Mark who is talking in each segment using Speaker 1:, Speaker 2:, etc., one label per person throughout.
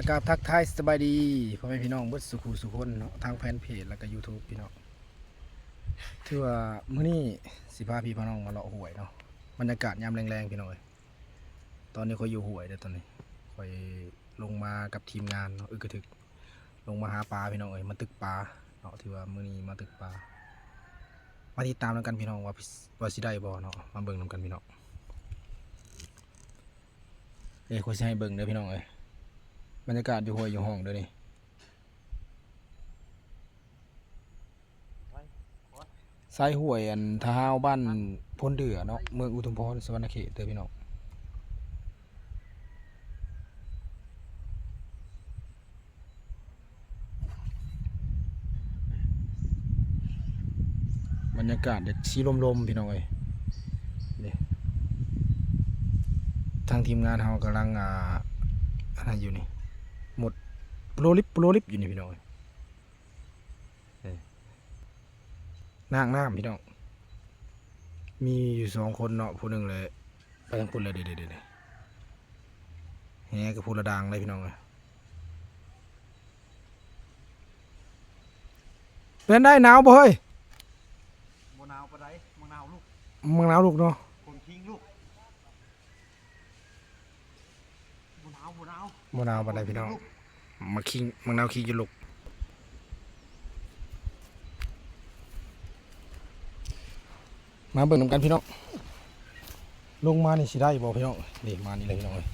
Speaker 1: อากาศทักทายสบายดีพ่อแม่พี่น้องเบิดสุขุสุขคนเนาะทางแฟนเพจแล้วก็ YouTube พี่น้องถือว่ามื้อนี้สิพาพี่พี่น้องมาเลาะหวยเนาะบรรยากาศยามแรงๆพี่น้องเอ้ยตอนนี้คอยอยู่หวยเด้อตอนนี้คอยลงมากับทีมงานเนาะอึกกระทึก ลงมาหาปลาพี่น้องเอ้ยมาตึกปลาเนาะถือว่ามื้อนี้มาตึกปลามาติดตามนำกันพี่น้องว่าว่าสิได้บ่เนาะมาเบิ่งนำกันพี่น้องเอ้ยคอยสิให้เบิ่งเด้อพี่น้องเอ้ย บรรยากาศอยู่ห้วยอยู่ห้องเด้อนี่สายห้วยอันทาฮาวบ้านพลเดือเนาะเมืองอุทุมพรสวรรณเขตเด้อพี่น้องบรรยากาศเด็ดชีลมๆพี่น้องเอ้ยนี่ทางทีมงานเฮากำลังอ่าอะไรอยู่นี่ หมดโปรลิปโปรลิปอยู่นี่พี่น้องเอ้ยนางน้ำพี่น้อง มีอยู่สองคนเนาะผู้หนึ่งเลยไปทางคนเลยเดี๋ยวเดี๋ยวเดี๋ยวแฮกับผู้ระดังเลยพี่น้องเลยเป็นได้หนาวบ่เฮ้ย
Speaker 2: มะนาวปะไดมะนาวลูก
Speaker 1: มึงหนาวลูกเนาะ
Speaker 2: คนทิ้งลูก มะนาวมะนาว
Speaker 1: บ่หนไดพี่น้องมาคิงมึงหนาวคิงอยู่ลูกมาเบิ่งนำกันพี่น้องลงมานี่สิได้บ่พี่น้องนี่มานี่เลยพี่น้องเอ้ย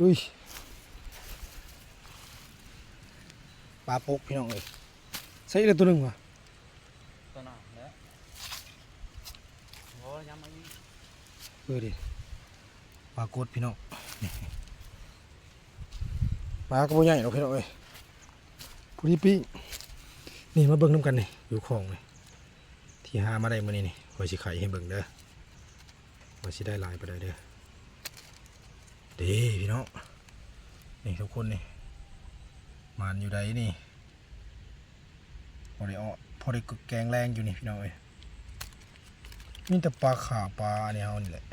Speaker 1: อุ้ยปลาปกพี่น้องเอ้ยใส่เลยตัวหนึงว่ะ
Speaker 2: ตัวหนาแล้วโอ้ยยังไม่
Speaker 1: เออดิ ปลากดพี่น้องปลากระโบใหญ่เนาะพี่น้องเอ้ยผู้ที่ปิ้นี่มาเบิ่งน้ำกันนี่อยู่ของนี่ที่หามาได้มื้อนี้นี่ไว้สิไข่ให้เบิ่งเด้อว่าสิได้ลายไปได้เด้อเด้พี่น้องนี่ทุกคนนี่มันอยู่ใดนี่พอได้ออพอได้กึกแกงแรงอยู่นี่พี่น้องเอ้ยมีแต่ปลาขาปลาเนี่ยเฮานี่แหละ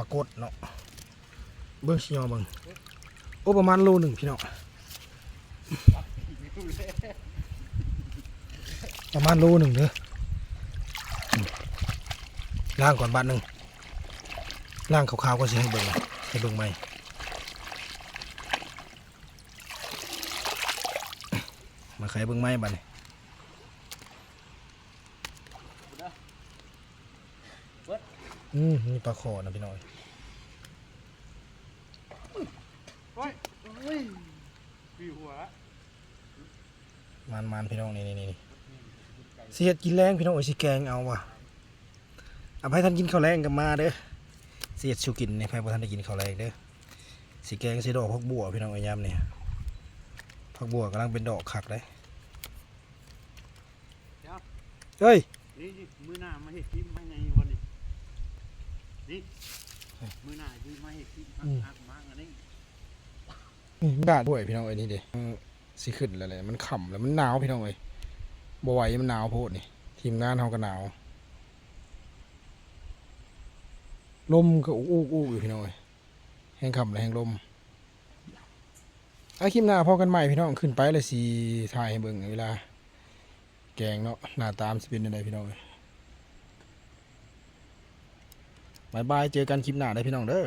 Speaker 1: ปลากดเนาะเบิ่งสิยอเบิ่งโอ้ประมาณโลหนึ่งพี่น้องประมาณโลหนึ่งเด้อล้างก่อนบาทหนึ่งล้างขาวๆก็สิให้เบิ่งให้เบิ่งไหมมาใครเบิ่งไหมบัดนี้ อืมมีปลาขอนะพี่น้อย
Speaker 2: โอ้ยโอ้ยปีหัว
Speaker 1: มันมันพี่น้องนี่นี่นี่เสียดกินแรงพี่น้องโอ้ยสิแกงเอาว่ะเอาให้ท่านกินข้าวแรงกันมาเด้อเสียดชูกินเนี่ยให้พท่านได้กินข้าวแรงเด้อสิแกงสิดอกพักบัวพี่น้องไอ้ยำเนี่ยพักบัวกำลังเป็นดอกขักเลยเฮ้ย
Speaker 2: นี่นี่มือหน้ามาเห็ดทิมมาไงวัน นี้นี่มือหน้าคือมาเห็ดทิมหักมากอันนี้
Speaker 1: นี่บาดด้วยพี่น้องไอ้นี่เด้อืมสิขึ้นแล้วเลยมันขำแล้วมันหนาวพี่น้องเอ้ยบ่ไหวมันหนาวโพดนี่ ทีมงานเฮาก็หนาวลมก็อู้อู้อู้อยู่พี่น้องเอ้ยแห้งขำและแห้งลมอาคลิปหน้าพอกันใหม่พี่น้องขึ้นไปเลยสิถ่ายให้เบิ่งเวลา แกงเนาะหน้าตามนสิเป็นยังไงพี่น้องเอ้ย บายบายเจอกันคลิปหน้าได้พี่น้องเด้อ